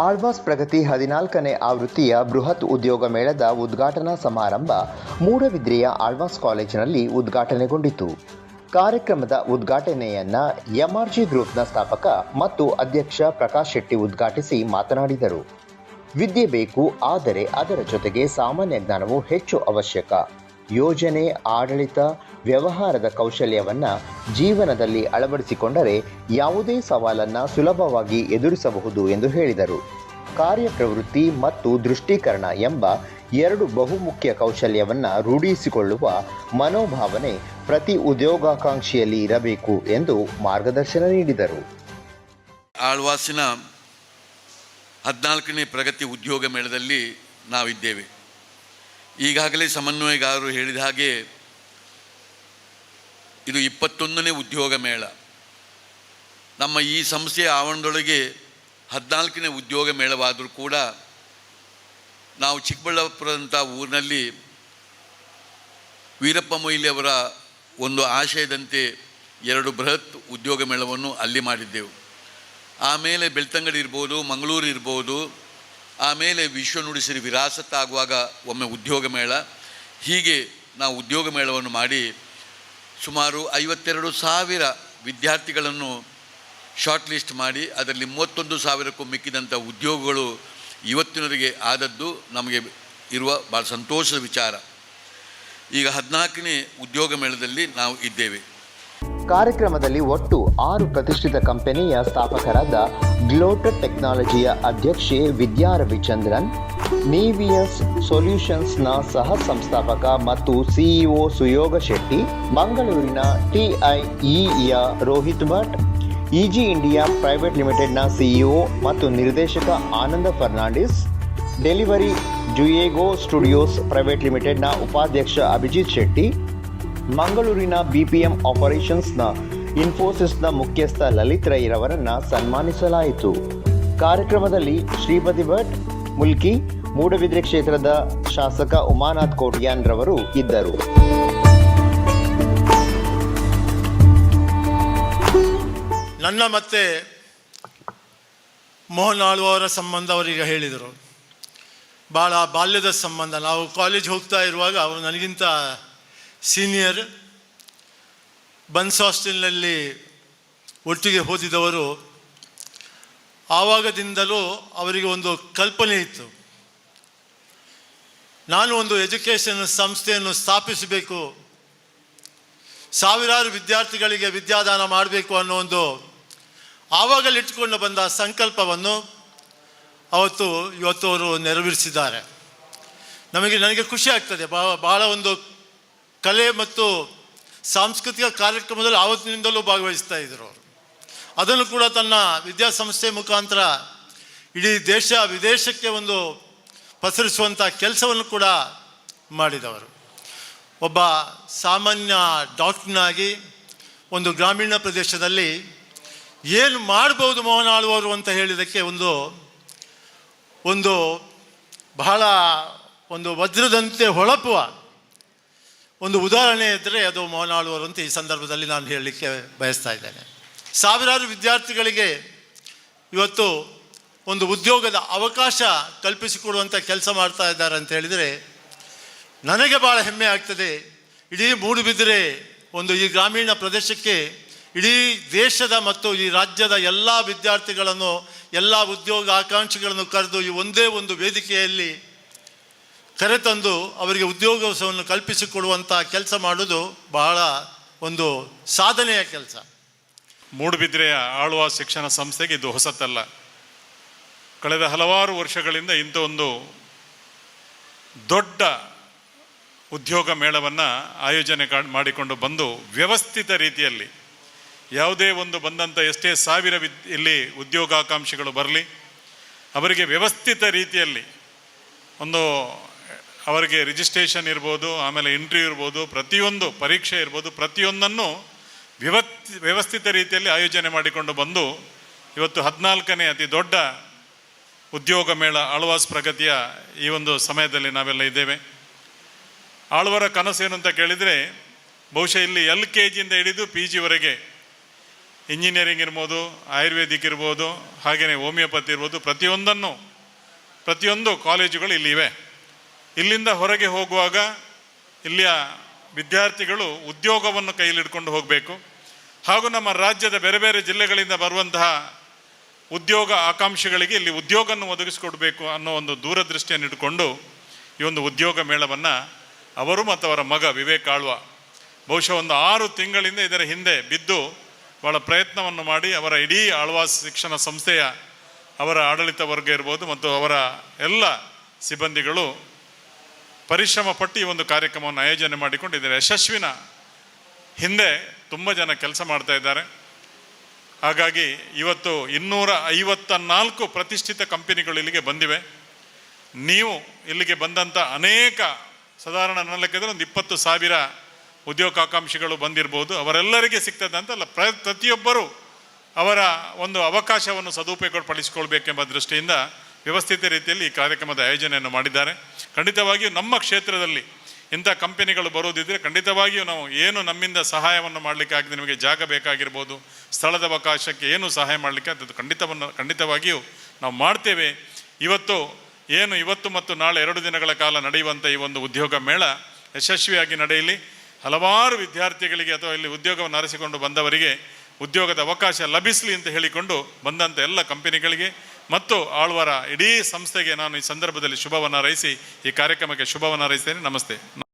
ಆಳ್ವಾಸ್ ಪ್ರಗತಿ ಹದಿನಾಲ್ಕನೇ ಆವೃತ್ತಿಯ ಬೃಹತ್ ಉದ್ಯೋಗ ಮೇಳದ ಉದ್ಘಾಟನಾ ಸಮಾರಂಭ ಮೂಡಬಿದ್ರೆಯ ಆಳ್ವಾಸ್ ಕಾಲೇಜಿನಲ್ಲಿ ಉದ್ಘಾಟನೆಗೊಂಡಿತು. ಕಾರ್ಯಕ್ರಮದ ಉದ್ಘಾಟನೆಯನ್ನ ಎಂಆರ್ಜಿ ಗ್ರೂಪ್ನ ಸ್ಥಾಪಕ ಮತ್ತು ಅಧ್ಯಕ್ಷ ಪ್ರಕಾಶ್ ಶೆಟ್ಟಿ ಉದ್ಘಾಟಿಸಿ ಮಾತನಾಡಿದರು. ವಿದ್ಯೆ ಬೇಕು, ಆದರೆ ಅದರ ಜೊತೆಗೆ ಸಾಮಾನ್ಯ ಜ್ಞಾನವು ಹೆಚ್ಚು ಅವಶ್ಯಕ. ಯೋಜನೆ, ಆಡಳಿತ ವ್ಯವಹಾರದ ಕೌಶಲ್ಯವನ್ನು ಜೀವನದಲ್ಲಿ ಅಳವಡಿಸಿಕೊಂಡರೆ ಯಾವುದೇ ಸವಾಲನ್ನು ಸುಲಭವಾಗಿ ಎದುರಿಸಬಹುದು ಎಂದು ಹೇಳಿದರು. ಕಾರ್ಯಪ್ರವೃತ್ತಿ ಮತ್ತು ದೃಷ್ಟೀಕರಣ ಎಂಬ ಎರಡು ಬಹುಮುಖ್ಯ ಕೌಶಲ್ಯವನ್ನು ರೂಢಿಸಿಕೊಳ್ಳುವ ಮನೋಭಾವನೆ ಪ್ರತಿ ಉದ್ಯೋಗಾಕಾಂಕ್ಷಿಯಲ್ಲಿ ಇರಬೇಕು ಎಂದು ಮಾರ್ಗದರ್ಶನ ನೀಡಿದರು. ಆಳ್ವಾಸಿನ ಹದಿನಾಲ್ಕನೇ ಪ್ರಗತಿ ಉದ್ಯೋಗ ಮೇಳದಲ್ಲಿ ನಾವಿದ್ದೇವೆ. ಈಗಾಗಲೇ ಸಮನ್ವಯಗಾರರು ಹೇಳಿದ ಹಾಗೆ ಇದು ಇಪ್ಪತ್ತೊಂದನೇ ಉದ್ಯೋಗ ಮೇಳ. ನಮ್ಮ ಈ ಸಂಸ್ಥೆಯ ಆವರಣದೊಳಗೆ ಹದಿನಾಲ್ಕನೇ ಉದ್ಯೋಗ ಮೇಳವಾದರೂ ಕೂಡ ನಾವು ಚಿಕ್ಕಬಳ್ಳಾಪುರದಂಥ ಊರಿನಲ್ಲಿ ವೀರಪ್ಪ ಮೊಯ್ಲಿ ಅವರ ಒಂದು ಆಶಯದಂತೆ ಎರಡು ಬೃಹತ್ ಉದ್ಯೋಗ ಮೇಳವನ್ನು ಅಲ್ಲಿ ಮಾಡಿದ್ದೆವು. ಆಮೇಲೆ ಬೆಳ್ತಂಗಡಿ ಇರ್ಬೋದು, ಮಂಗಳೂರು ಇರ್ಬೋದು, ಆಮೇಲೆ ವಿಶ್ವ ನುಡಿಸಿರಿ ವಿರಾಸತ್ತಾಗುವಾಗ ಒಮ್ಮೆ ಉದ್ಯೋಗ ಮೇಳ. ಹೀಗೆ ನಾವು ಉದ್ಯೋಗ ಮೇಳವನ್ನು ಮಾಡಿ ಸುಮಾರು ಐವತ್ತೆರಡು ಸಾವಿರ ವಿದ್ಯಾರ್ಥಿಗಳನ್ನು ಶಾರ್ಟ್ ಲಿಸ್ಟ್ ಮಾಡಿ ಅದರಲ್ಲಿ ಮೂವತ್ತೊಂದು ಸಾವಿರಕ್ಕೂ ಮಿಕ್ಕಿದಂಥ ಉದ್ಯೋಗಗಳು ಇವತ್ತಿನವರಿಗೆ ಆದದ್ದು ನಮಗೆ ಇರುವ ಭಾಳ ಸಂತೋಷದ ವಿಚಾರ. ಈಗ ಹದಿನಾಲ್ಕನೇ ಉದ್ಯೋಗ ಮೇಳದಲ್ಲಿ ನಾವು ಇದ್ದೇವೆ. ಕಾರ್ಯಕ್ರಮದಲ್ಲಿ ಒಟ್ಟು ಆರು ಪ್ರತಿಷ್ಠಿತ ಕಂಪನಿಯ ಸ್ಥಾಪಕರಾದ ಗ್ಲೋಟರ್ ಟೆಕ್ನಾಲಜಿಯ ಅಧ್ಯಕ್ಷೆ ವಿದ್ಯಾ ರವಿಚಂದ್ರನ್ ನೀವಿಯಸ್ ಸೊಲ್ಯೂಷನ್ಸ್ನ ಸಹ ಸಂಸ್ಥಾಪಕ ಮತ್ತು ಸಿಇಒ ಸುಯೋಗ ಶೆಟ್ಟಿ, ಮಂಗಳೂರಿನ ಟಿಐಇಯ Rohith Bhat EG India private ಲಿಮಿಟೆಡ್ನ ಸಿಇಒ ಮತ್ತು ನಿರ್ದೇಶಕ Ananda Fernandes, delivery Juego studios private ಲಿಮಿಟೆಡ್ನ ಉಪಾಧ್ಯಕ್ಷ ಅಭಿಜಿತ್ ಶೆಟ್ಟಿ ಮಂಗಳೂರಿನ ಬಿಪಿಎಂ ಆಪರೇಷನ್ಸ್ನ ಇನ್ಫೋಸಿಸ್ನ ಮುಖ್ಯಸ್ಥ ಲಲಿತ್ ರೈರವರನ್ನ ಸನ್ಮಾನಿಸಲಾಯಿತು. ಕಾರ್ಯಕ್ರಮದಲ್ಲಿ ಶ್ರೀಪತಿ ಭಟ್, ಮುಲ್ಕಿ, ಮೂಡಬಿದ್ರೆ ಕ್ಷೇತ್ರದ ಶಾಸಕ ಉಮಾನಾಥ್ ಕೋಟ್ಯಾನ್ ರವರು ಇದ್ದರು. ನನ್ನ ಮತ್ತೆ ಮೋಹನ್ ಆಳ್ವ ಅವರ ಸಂಬಂಧ ಅವರಿಗೆ ಹೇಳಿದರು. ಭಾಳ ಬಾಲ್ಯದ ಸಂಬಂಧ. ನಾವು ಕಾಲೇಜ್ ಹೋಗ್ತಾ ಇರುವಾಗ ಅವರು ನನಗಿಂತ ಸೀನಿಯರ್ ಬನ್ಸ್ ಹಾಸ್ಟೆಲ್ನಲ್ಲಿ ಒಟ್ಟಿಗೆ ಓದಿದವರು, ಆವಾಗದಿಂದಲೂ ಅವರಿಗೆ ಒಂದು ಕಲ್ಪನೆ ಇತ್ತು. ನಾನು ಒಂದು ಎಜುಕೇಷನ್ ಸಂಸ್ಥೆಯನ್ನು ಸ್ಥಾಪಿಸಬೇಕು, ಸಾವಿರಾರು ವಿದ್ಯಾರ್ಥಿಗಳಿಗೆ ವಿದ್ಯಾದಾನ ಮಾಡಬೇಕು ಅನ್ನೋ ಒಂದು ಆವಾಗಲಿಟ್ಟುಕೊಂಡು ಬಂದ ಸಂಕಲ್ಪವನ್ನು ಅವತ್ತು ಇವತ್ತು ಅವರು ನೆರವೇರಿಸಿದ್ದಾರೆ. ನಮಗೆ, ನನಗೆ ಖುಷಿ ಆಗ್ತದೆ. ಬಹಳ ಒಂದು ಕಲೆ ಮತ್ತು ಸಾಂಸ್ಕೃತಿಕ ಕಾರ್ಯಕ್ರಮದಲ್ಲಿ ಆವತ್ತಿನಿಂದಲೂ ಭಾಗವಹಿಸ್ತಾ ಇದ್ದರು ಅವರು. ಅದನ್ನು ಕೂಡ ತನ್ನ ವಿದ್ಯಾಸಂಸ್ಥೆ ಮುಖಾಂತರ ಇಡೀ ದೇಶ ವಿದೇಶಕ್ಕೆ ಒಂದು ಪಸರಿಸುವಂಥ ಕೆಲಸವನ್ನು ಕೂಡ ಮಾಡಿದವರು. ಒಬ್ಬ ಸಾಮಾನ್ಯ ಡಾಕ್ಟ್ರನಾಗಿ ಒಂದು ಗ್ರಾಮೀಣ ಪ್ರದೇಶದಲ್ಲಿ ಏನು ಮಾಡ್ಬೋದು ಮೋಹನ ಆಳುವವರು ಅಂತ ಹೇಳಿದ್ದಕ್ಕೆ ಒಂದು ಒಂದು ಬಹಳ ಒಂದು ವಜ್ರದಂತೆ ಹೊಳಪುವ ಒಂದು ಉದಾಹರಣೆ ಇದ್ದರೆ ಅದು ಮೋನಾಳುವರು ಅಂತ ಈ ಸಂದರ್ಭದಲ್ಲಿ ನಾನು ಹೇಳಲಿಕ್ಕೆ ಬಯಸ್ತಾ ಇದ್ದೇನೆ. ಸಾವಿರಾರು ವಿದ್ಯಾರ್ಥಿಗಳಿಗೆ ಇವತ್ತು ಒಂದು ಉದ್ಯೋಗದ ಅವಕಾಶ ಕಲ್ಪಿಸಿಕೊಡುವಂಥ ಕೆಲಸ ಮಾಡ್ತಾ ಇದ್ದಾರೆ ಅಂತ ಹೇಳಿದರೆ ನನಗೆ ಭಾಳ ಹೆಮ್ಮೆ ಆಗ್ತದೆ. ಇಡೀ ಮೂಡುಬಿದಿರೆ ಒಂದು ಈ ಗ್ರಾಮೀಣ ಪ್ರದೇಶಕ್ಕೆ ಇಡೀ ದೇಶದ ಮತ್ತು ಈ ರಾಜ್ಯದ ಎಲ್ಲ ವಿದ್ಯಾರ್ಥಿಗಳನ್ನು, ಎಲ್ಲ ಉದ್ಯೋಗ ಆಕಾಂಕ್ಷಿಗಳನ್ನು ಕರೆದು ಈ ಒಂದೇ ಒಂದು ವೇದಿಕೆಯಲ್ಲಿ ಕರೆತಂದು ಅವರಿಗೆ ಉದ್ಯೋಗವನ್ನು ಕಲ್ಪಿಸಿಕೊಡುವಂಥ ಕೆಲಸ ಮಾಡೋದು ಬಹಳ ಒಂದು ಸಾಧನೆಯ ಕೆಲಸ. ಮೂಡುಬಿದ್ರೆಯ ಆಳುವ ಶಿಕ್ಷಣ ಸಂಸ್ಥೆಗೆ ಇದು ಹೊಸತಲ್ಲ. ಕಳೆದ ಹಲವಾರು ವರ್ಷಗಳಿಂದ ಇಂಥ ಒಂದು ದೊಡ್ಡ ಉದ್ಯೋಗ ಮೇಳವನ್ನು ಆಯೋಜನೆ ಮಾಡಿಕೊಂಡು ಬಂದು ವ್ಯವಸ್ಥಿತ ರೀತಿಯಲ್ಲಿ ಯಾವುದೇ ಒಂದು ಬಂದಂಥ ಎಷ್ಟೇ ಸಾವಿರ ವಿದ್, ಇಲ್ಲಿ ಉದ್ಯೋಗಾಕಾಂಕ್ಷಿಗಳು ಬರಲಿ, ಅವರಿಗೆ ವ್ಯವಸ್ಥಿತ ರೀತಿಯಲ್ಲಿ ಒಂದು ಅವರಿಗೆ ರಿಜಿಸ್ಟ್ರೇಷನ್ ಇರ್ಬೋದು, ಆಮೇಲೆ ಇಂಟ್ರ್ಯೂ ಇರ್ಬೋದು, ಪ್ರತಿಯೊಂದು ಪರೀಕ್ಷೆ ಇರ್ಬೋದು, ಪ್ರತಿಯೊಂದನ್ನು ವಿವತ್, ವ್ಯವಸ್ಥಿತ ರೀತಿಯಲ್ಲಿ ಆಯೋಜನೆ ಮಾಡಿಕೊಂಡು ಬಂದು ಇವತ್ತು ಹದಿನಾಲ್ಕನೇ ಅತಿ ದೊಡ್ಡ ಉದ್ಯೋಗ ಮೇಳ ಆಳ್ವಾಸ್ ಪ್ರಗತಿಯ ಈ ಒಂದು ಸಮಯದಲ್ಲಿ ನಾವೆಲ್ಲ ಇದ್ದೇವೆ. ಆಳ್ವರ ಕನಸು ಏನು ಅಂತ ಕೇಳಿದರೆ, ಬಹುಶಃ ಇಲ್ಲಿ ಎಲ್ ಕೆ ಜಿಯಿಂದ ಹಿಡಿದು ಪಿ ಜಿವರೆಗೆ ಇಂಜಿನಿಯರಿಂಗ್ ಇರ್ಬೋದು, ಆಯುರ್ವೇದಿಕ್ ಇರ್ಬೋದು ಹಾಗೆಯೇ ಹೋಮಿಯೋಪತಿ ಇರ್ಬೋದು, ಪ್ರತಿಯೊಂದನ್ನು, ಪ್ರತಿಯೊಂದು ಕಾಲೇಜುಗಳು ಇಲ್ಲಿವೆ ಇಲ್ಲಿಂದ ಹೊರಗೆ ಹೋಗುವಾಗ ಇಲ್ಲಿಯ ವಿದ್ಯಾರ್ಥಿಗಳು ಉದ್ಯೋಗವನ್ನು ಕೈಲಿಡ್ಕೊಂಡು ಹೋಗಬೇಕು. ಹಾಗೂ ನಮ್ಮ ರಾಜ್ಯದ ಬೇರೆ ಬೇರೆ ಜಿಲ್ಲೆಗಳಿಂದ ಬರುವಂತಹ ಉದ್ಯೋಗ ಆಕಾಂಕ್ಷಿಗಳಿಗೆ ಇಲ್ಲಿ ಉದ್ಯೋಗವನ್ನು ಒದಗಿಸಿಕೊಡಬೇಕು ಅನ್ನೋ ಒಂದು ದೂರದೃಷ್ಟಿಯನ್ನು ಇಟ್ಟುಕೊಂಡು ಈ ಒಂದು ಉದ್ಯೋಗ ಮೇಳವನ್ನು ಅವರು ಮತ್ತು ಅವರ ಮಗ ವಿವೇಕ್ ಆಳ್ವ ಬಹುಶಃ ಒಂದು ಆರು ತಿಂಗಳಿಂದ ಇದರ ಹಿಂದೆ ಬಿದ್ದು ಭಾಳ ಪ್ರಯತ್ನವನ್ನು ಮಾಡಿ ಅವರ ಇಡೀ ಆಳ್ವಾಸ್ ಶಿಕ್ಷಣ ಸಂಸ್ಥೆಯ ಅವರ ಆಡಳಿತ ವರ್ಗ ಇರ್ಬೋದು ಮತ್ತು ಅವರ ಎಲ್ಲ ಸಿಬ್ಬಂದಿಗಳು ಪರಿಶ್ರಮ ಪಟ್ಟು ಈ ಒಂದು ಕಾರ್ಯಕ್ರಮವನ್ನು ಆಯೋಜನೆ ಮಾಡಿಕೊಂಡು ಇದರ ಯಶಸ್ವಿನ ಹಿಂದೆ ತುಂಬ ಜನ ಕೆಲಸ ಮಾಡ್ತಾ ಇದ್ದಾರೆ. ಹಾಗಾಗಿ ಇವತ್ತು ಇನ್ನೂರ ಐವತ್ತ ನಾಲ್ಕು ಪ್ರತಿಷ್ಠಿತ ಕಂಪನಿಗಳು ಇಲ್ಲಿಗೆ ಬಂದಿವೆ. ನೀವು ಇಲ್ಲಿಗೆ ಬಂದಂಥ ಅನೇಕ ಸಾಧಾರಣ ನಾಲ್ಕಿದ್ರೆ ಒಂದು ಇಪ್ಪತ್ತು ಸಾವಿರ ಉದ್ಯೋಗಾಕಾಂಕ್ಷಿಗಳು ಬಂದಿರ್ಬೋದು. ಅವರೆಲ್ಲರಿಗೆ ಸಿಗ್ತದೆ ಅಂತಲ್ಲ, ಪ್ರ, ಪ್ರತಿಯೊಬ್ಬರೂ ಅವರ ಒಂದು ಅವಕಾಶವನ್ನು ಸದುಪಯೋಗಪಡಿಸಿಕೊಳ್ಬೇಕೆಂಬ ದೃಷ್ಟಿಯಿಂದ ವ್ಯವಸ್ಥಿತ ರೀತಿಯಲ್ಲಿ ಈ ಕಾರ್ಯಕ್ರಮದ ಆಯೋಜನೆಯನ್ನು ಮಾಡಿದ್ದಾರೆ. ಖಂಡಿತವಾಗಿಯೂ ನಮ್ಮ ಕ್ಷೇತ್ರದಲ್ಲಿ ಇಂಥ ಕಂಪೆನಿಗಳು ಬರೋದಿದ್ದರೆ ಖಂಡಿತವಾಗಿಯೂ ನಾವು ಏನು ನಮ್ಮಿಂದ ಸಹಾಯವನ್ನು ಮಾಡಲಿಕ್ಕೆ ನಿಮಗೆ ಜಾಗ ಬೇಕಾಗಿರ್ಬೋದು, ಸ್ಥಳದ ಅವಕಾಶಕ್ಕೆ ಏನು ಸಹಾಯ ಮಾಡಲಿಕ್ಕೆ ಅದು ಖಂಡಿತವನ್ನು, ಖಂಡಿತವಾಗಿಯೂ ನಾವು ಮಾಡ್ತೇವೆ. ಇವತ್ತು ಏನು ಇವತ್ತು ಮತ್ತು ನಾಳೆ ಎರಡು ದಿನಗಳ ಕಾಲ ನಡೆಯುವಂಥ ಈ ಒಂದು ಉದ್ಯೋಗ ಮೇಳ ಯಶಸ್ವಿಯಾಗಿ ನಡೆಯಲಿ. ಹಲವಾರು ವಿದ್ಯಾರ್ಥಿಗಳಿಗೆ ಅಥವಾ ಇಲ್ಲಿ ಉದ್ಯೋಗವನ್ನು ಅರಸಿಕೊಂಡು ಬಂದವರಿಗೆ ಉದ್ಯೋಗದ ಅವಕಾಶ ಲಭಿಸಲಿ ಅಂತ ಹೇಳಿಕೊಂಡು ಬಂದಂಥ ಎಲ್ಲ ಕಂಪನಿಗಳಿಗೆ ಮತ್ತು ಆಳ್ವರ ಇಡೀ ಸಂಸ್ಥೆಗೆ ನಾನು ಈ ಸಂದರ್ಭದಲ್ಲಿ ಶುಭವನ್ನು ಹಾರೈಸಿ ಈ ಕಾರ್ಯಕ್ರಮಕ್ಕೆ ಶುಭವನ್ನು ಹಾರೈಸ್ತೇನೆ. ನಮಸ್ತೆ.